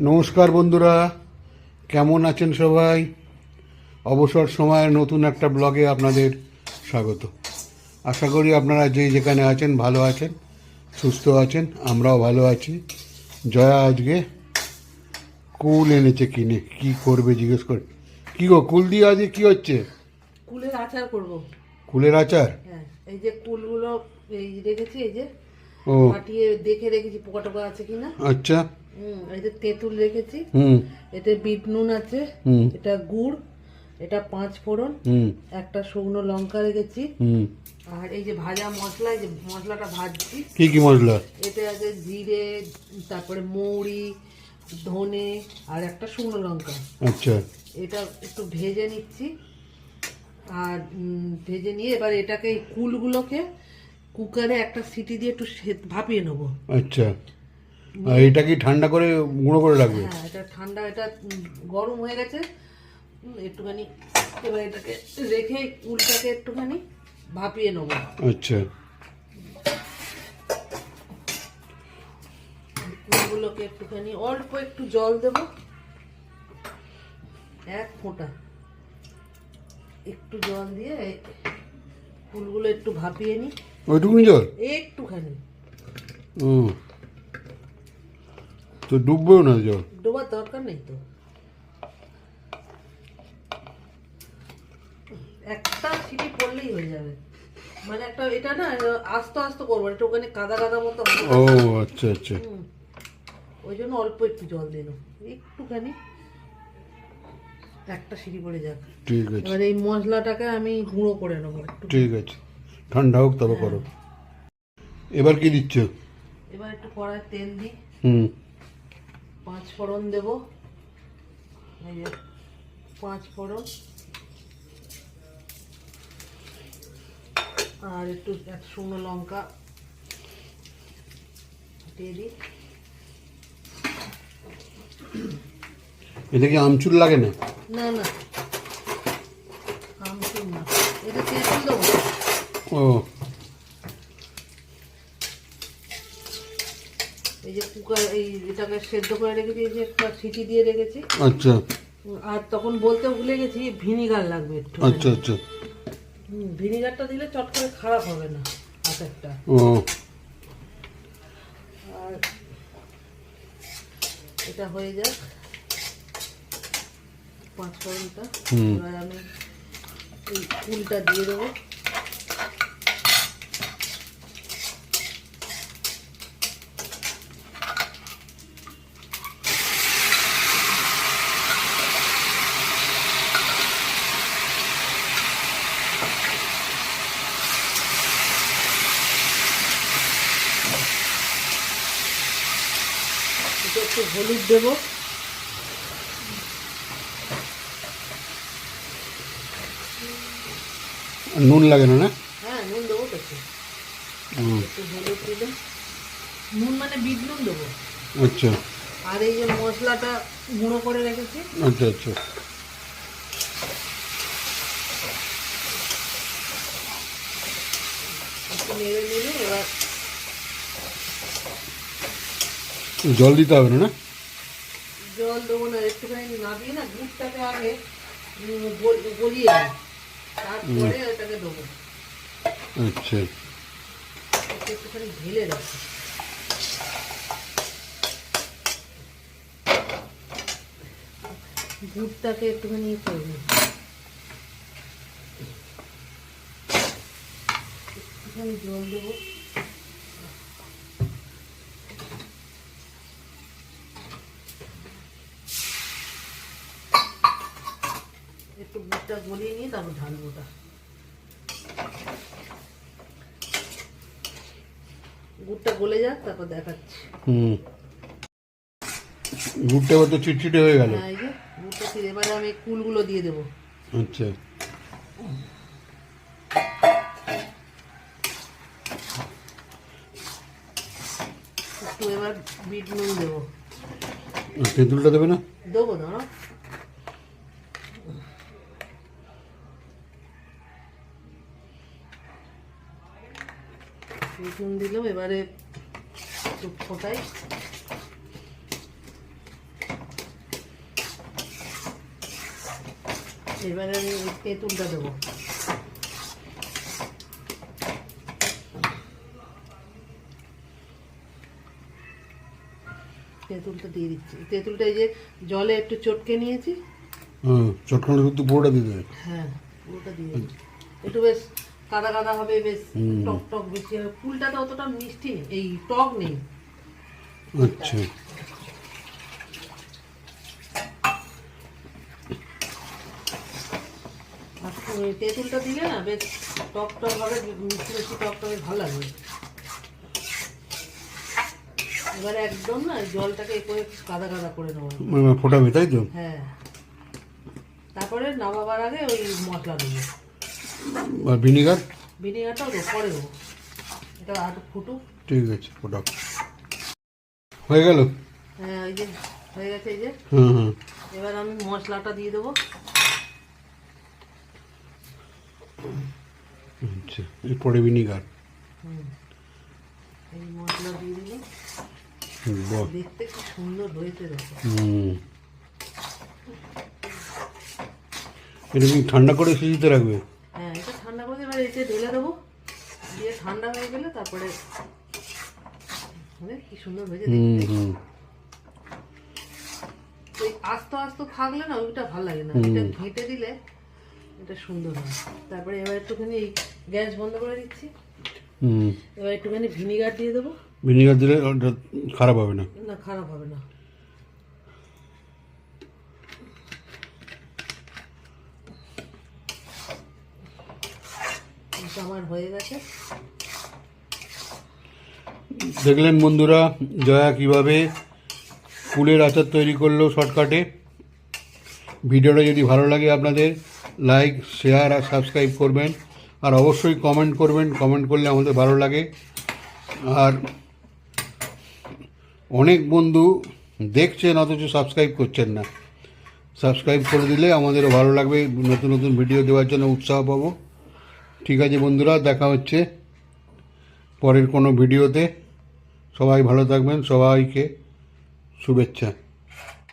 নমস্কার বন্ধুরা কেমন আছেন সবাই? অবসর সময়ের নতুন একটা ব্লগে আপনাদের স্বাগত। আশা করি আপনারা যে যেখানে আছেন ভালো আছেন সুস্থ আছেন আমরাও ভালো আছি। জয়া আজকে কুল এনেছে কিনে কি করবে জিজ্ঞেস করে। কি গো কুল দিয়ে আজকে কি হচ্ছে? কুলের আচার করব। কুলের আচার? হ্যাঁ এই যে কুলগুলো এই রেখেছি এই যে ও। দেখে রেখেছি পোকা টোকা আছে কিনা। আচ্ছা। যে তেঁতুল রেখেছি। এতে বিট নুন আছে এটা গুড় এটা পাঁচ ফোড়ন একটা শুকনো লঙ্কা রেখেছি। আর এই যে ভাজা মশলা এই যে মশলাটা ভাজছি। কি কি মশলা? এতে আছে জিরে তারপরে মৌরি ধনে আর একটা শুকনো লঙ্কা। আচ্ছা। এটা একটু ভেজে নিচ্ছি। আর ভেজে নিয়ে এবার এটাকে কুলগুলোকে কুকারে একটা সিটি দিয়ে একটু ভাপিয়ে নেব। আচ্ছা। এটা কি ঠান্ডা করে গুঁড়ো করে রাখবে? হ্যাঁ এটা ঠান্ডা এটা গরম হয়ে গেছে। একটুখানি এবার এটাকে রেখে কুলটাকে একটুখানি ভাপিয়ে নেব। আচ্ছা। কুলগুলোকে একটুখানি অল্প একটু জল দেব। এক ফোঁটা। একটু জল দিয়ে কুলগুলো একটু ভাপিয়ে নিই। ওইটুকুনি জল? একটুখানি। ও। তো ডুববেও না জল। ডোবার দরকার নেই তো। একটা সিটি পড়লেই হয়ে যাবে। মানে একটা এটা না আস্তে আস্তে করব একটু ওখানে কাদা কাদা মতো ও আচ্ছা আচ্ছা। ওই জন্য অল্প একটু জল দিল একটুখানি একটা সিঁড়ি পড়ে যাক। ঠিক আছে। এবার এই মশলাটাকে আমি গুঁড়ো করে নেব একটু। ঠিক আছে। ঠান্ডা হোক তবে করো। এবার কি দিচ্ছ? এবার একটু কড়াই তেল দিই। হুম। ফোড়ন দেব। এই যে পাঁচ ফোড়ন আর একটু এক শুকনো লঙ্কা দিয়ে দিই। এটা কি আমচুর লাগে না? না না। আমচুর না। এটা তেঁতুল দেবো। ও এই যে কুকার এই এটাকে সেদ্ধ করে রেখেছি এই যে একটা সিটি দিয়ে রেখেছি। আচ্ছা। আর তখন বলতে ভুলে গেছি ভিনিগার লাগবে একটু। আচ্ছা আচ্ছা। ভিনিগারটা দিলে চট করে খারাপ হবে না আচারটা। ও। আর এটা হয়ে যাক পাঁচ ফোড়নটা এবার আমি এই ফুলটা দিয়ে দেবো। একটু হলুদ দেবো। নুন লাগে না না? হ্যাঁ নুন দেবো তো একটু। হলুদ দিলে। নুন মানে বিট নুন দেবো। আচ্ছা। আর এই যে মশলাটা গুঁড়ো করে রেখেছি। আচ্ছা আচ্ছা। নেড়ে নেড়ে এবার জল দিতে হবে না জল দেবো না একটুখানি নাবিয়ে না দুধটাকে আগে গলিয়ে তারপরে এটাকে দেবো। আচ্ছা। একটুখানি ঢেলে রাখি দুধটাকে একটুখানি ইয়ে করে নিই একটুখানি জল দেবো। দুধটা গলিয়ে নিয়ে তারপর ঢালবো ওটা গুড়টা গলে যাক তারপর দেখাচ্ছি। হুম। গুড়টা তো চিটচিটে হয়ে গেল। হ্যাঁ এই যে গুড়টা ছিল এবারে আমি কুলগুলো দিয়ে দেবো। আচ্ছা। একটু এবার বিট নুন দেবো। তেঁতুলটা দেবে না? দেবো দাঁড়া রসুন দিল এবারে একটু ফোটাই। এবারে আমি তেঁতুলটা দেবো। তেঁতুলটা দিয়ে দিচ্ছি। তেঁতুলটা এই যে জলে একটু চটকে নিয়েছি। হুম চটকানোর কিন্তু পুরোটা দিয়ে দেবে। হ্যাঁ পুরোটা দিয়ে একটু বেশ কাদা কাদা হবে বেশ টক টক বেশি হবে। ফুলটাতে অতটা মিষ্টি নেই এই টক নেই। আচ্ছা। তেঁতুলটা দিলে না বেশ টক টক হবে মিষ্টি মিষ্টি টক টক ভালো লাগবে। এবারে একদম না জলটাকে করে কাদা কাদা করে নেব মানে ফোটাবে তাই তো? হ্যাঁ। তারপরে নামাবার আগে ওই মশলা দেবো। আর ভিনিগার? ভিনেগারটাও পরে দেবো। এটা আর ফুটুক ঠিক আছে ফোটাও হয়ে গেল? হ্যাঁ এই যে হয়ে গেছে এই যে। হুম হুম। এবার আমি মশলাটা দিয়ে দেবো। আচ্ছা এরপরে ভিনিগার। হুম। এই মশলা দিয়ে দেখতে কি সুন্দর হয়েছে দেখো। হুম। এটা কি ঠান্ডা করে সিজিতে রাখবে? এতে ঢেলে দেবো। দিয়ে ঠান্ডা হয়ে গেলে তারপরে মানে কি সুন্দর হয়েছে ওই আস্তে আস্তে থাকলে না ওইটা ভালো লাগে না। এটা ঘেঁটে দিলে এটা সুন্দর হয়। তারপরে এবার একটুখানি গ্যাস বন্ধ করে দিচ্ছি। এবার একটুখানি ভিনিগার দিয়ে দেবো। ভিনিগার দিলে খারাপ হবে না। না খারাপ হবে না। আমার হয়ে গেছে। দেখলেন বন্ধুরা, জয়া কীভাবে ফুলের আচার তৈরি করল শর্টকাটে। ভিডিওটা যদি ভালো লাগে আপনাদের, লাইক, শেয়ার আর সাবস্ক্রাইব করবেন। আর অবশ্যই কমেন্ট করবেন, কমেন্ট করলে আমাদের ভালো লাগে। আর অনেক বন্ধু দেখছেন, অথচ সাবস্ক্রাইব করছেন না। সাবস্ক্রাইব করে দিলে আমাদেরও ভালো লাগবে, নতুন নতুন ভিডিও দেওয়ার জন্য উৎসাহ পাবো। ঠিক আছে বন্ধুরা দেখা হচ্ছে পরের কোনো ভিডিওতে। সবাই ভালো থাকবেন সবাইকে শুভেচ্ছা।